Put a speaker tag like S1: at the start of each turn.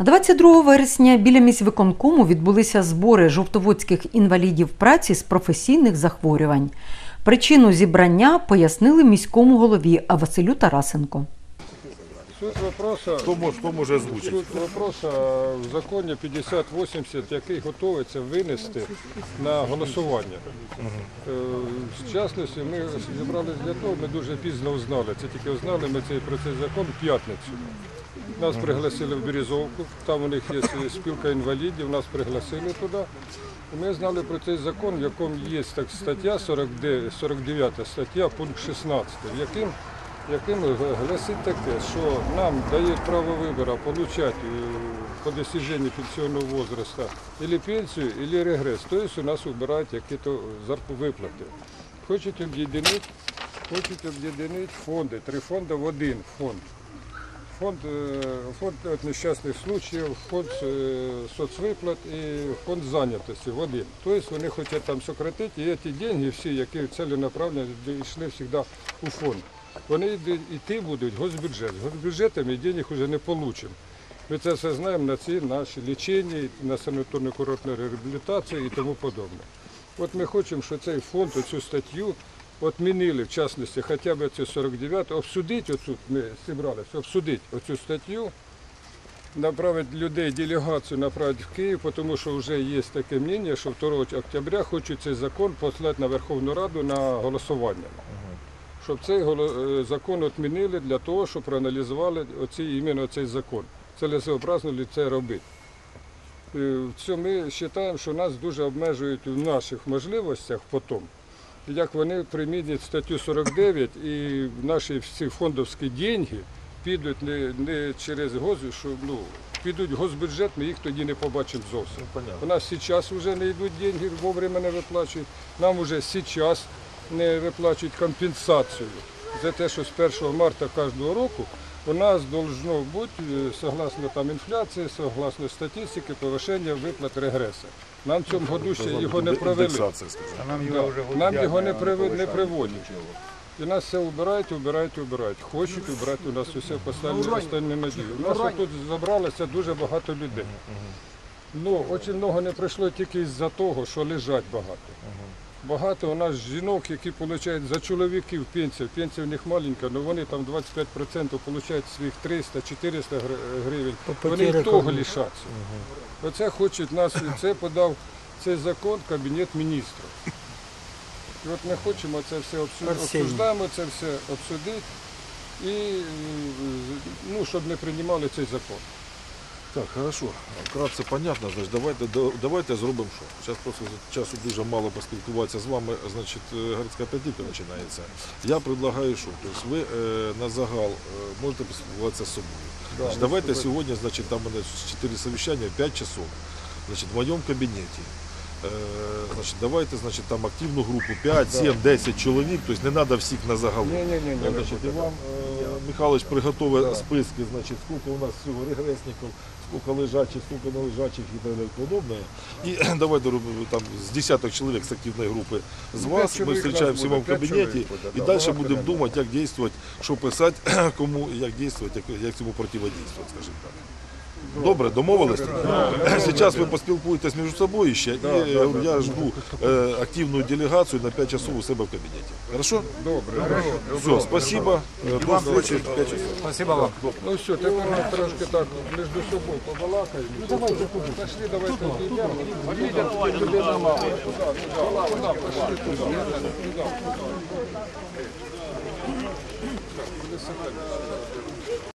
S1: 22 вересня біля міськвиконкому відбулися збори жовтоводських інвалідів праці з професійних захворювань. Причину зібрання пояснили міському голові а Василю Тарасенко.
S2: Суть вопроса,
S3: Хто може, хто може озвучити?
S2: суть вопроса в законі 5080, який готується винести на голосування. Е, В частності ми зібралися для того, ми дуже пізно узнали. Це тільки узнали ми цей про цей закон в п'ятницю. Нас пригласили в Березовку, там у них є спілка інвалідів, нас пригласили туди. Ми знали про цей закон, в якому є так стаття 49, 49 стаття, пункт 16, в яким яким гласить таке, що нам дають право вибору отримати по достижению пенсионного возраста или пенсию, или регресс. То есть у нас выбирают какие-то виплати. Хочуть об'єднати, хочуть об'єднати фонди, три фонди в один фонд. Фонд, е, фонд от нещасних случаїв, фонд е, соцвиплат і фонд зайнятості в один. Тобто вони хочуть там сократити, і ці гроші всі, які ціленаправленно йшли завжди у фонд. Вони йти будуть в госбюджет. З Госбюджетами денег вже не получимо. Ми це все знаємо на ці наші лічення, на санаторно курортну реабілітацію і тому подобне. От ми хочемо, щоб цей фонд, оцю статтю відмінили, в частності, хоча б цю 49, обсудити оцю, ми зібралися, обсудити оцю статтю, направити людей, делегацію направити в Київ, тому що вже є таке мнення, що 2 октября хочуть цей закон послати на Верховну Раду на голосування. Щоб цей е, закон відмінили для того, щоб проаналізували оці, іменно цей закон. Целесообразно ли це робити. Е, Це ми вважаємо, що нас дуже обмежують в наших можливостях потім. Як вони примінять статтю 49 і наші всі фондовські деньги підуть не, не через гос, що ну, підуть в госбюджет, ми їх тоді не побачимо зовсім. У нас зараз вже не йдуть деньги, вовремя не виплачують. Нам вже зараз не виплачують компенсацію за те, що з 1 марта кожного року у нас должно бути, е, согласно там інфляції, согласно статистики, повищення виплат регресу. Нам в цьому году ще його не провели.
S4: Нам його
S2: не, не приводять. І нас все убирають, убирають, убирають. Хочуть убрати у нас усе поставлені останні надії. У нас тут зібралося дуже багато людей. Ну, дуже багато не прийшло тільки з-за того, що лежать багато. Багато у нас жінок, які отримують за чоловіків пенсію. Пенсія в них маленька, але вони там 25% отримують своїх 300-400 гри- гривень. Вони і того лишаться. Оце хочуть нас, і це подав цей закон Кабінет міністрів. І от ми хочемо це все обсуждаємо це все обсудити і ну, щоб не приймали цей закон.
S3: Так, хорошо. Вкратце понятно, значить, давайте, да- давайте зробимо що. Зараз просто часу дуже мало поспілкуватися з вами, значить, е, городська п'ятірка починається. Я предлагаю, що тобто ви е, на загал е, можете поспілкуватися з собою. Значить, давайте сьогодні, значить, там у мене 4 совіщання, 5 часов, значить, в моєму кабінеті. Е, значить, давайте, значить, там активну групу 5, 7, 10 чоловік, тобто не треба всіх на загалу.
S2: Ні, ні, ні, ні.
S3: Значить, Іван е, Михайлович приготовить списки, значить, скільки у нас всього регресників, скільки лежачих, скільки не лежачих і так далі подобне. І давайте там з десяток чоловік з активної групи з
S2: Ну,
S3: вас. Ми зустрічаємося в
S2: буде, п'ять
S3: кабінеті
S2: буде,
S3: і
S2: да,
S3: далі будемо думати, як діяти, що писати, кому, як діяти, як, як цьому противодействувати, скажімо так. Добре, домовились? Зараз ви поспілкуєтесь між собою ще, і я жду е, активну делегацію на 5 часов у себе в кабінеті. Хорошо?
S2: Добре.
S3: Все, спасибо. До зустрічі в 5 часов.
S4: Спасибо вам.
S2: Ну все, тепер ми трошки так між собою побалакаємо. Ну давайте туди. Пошли, давайте на. Туди, туди, туди. Туди. Так, куди себе?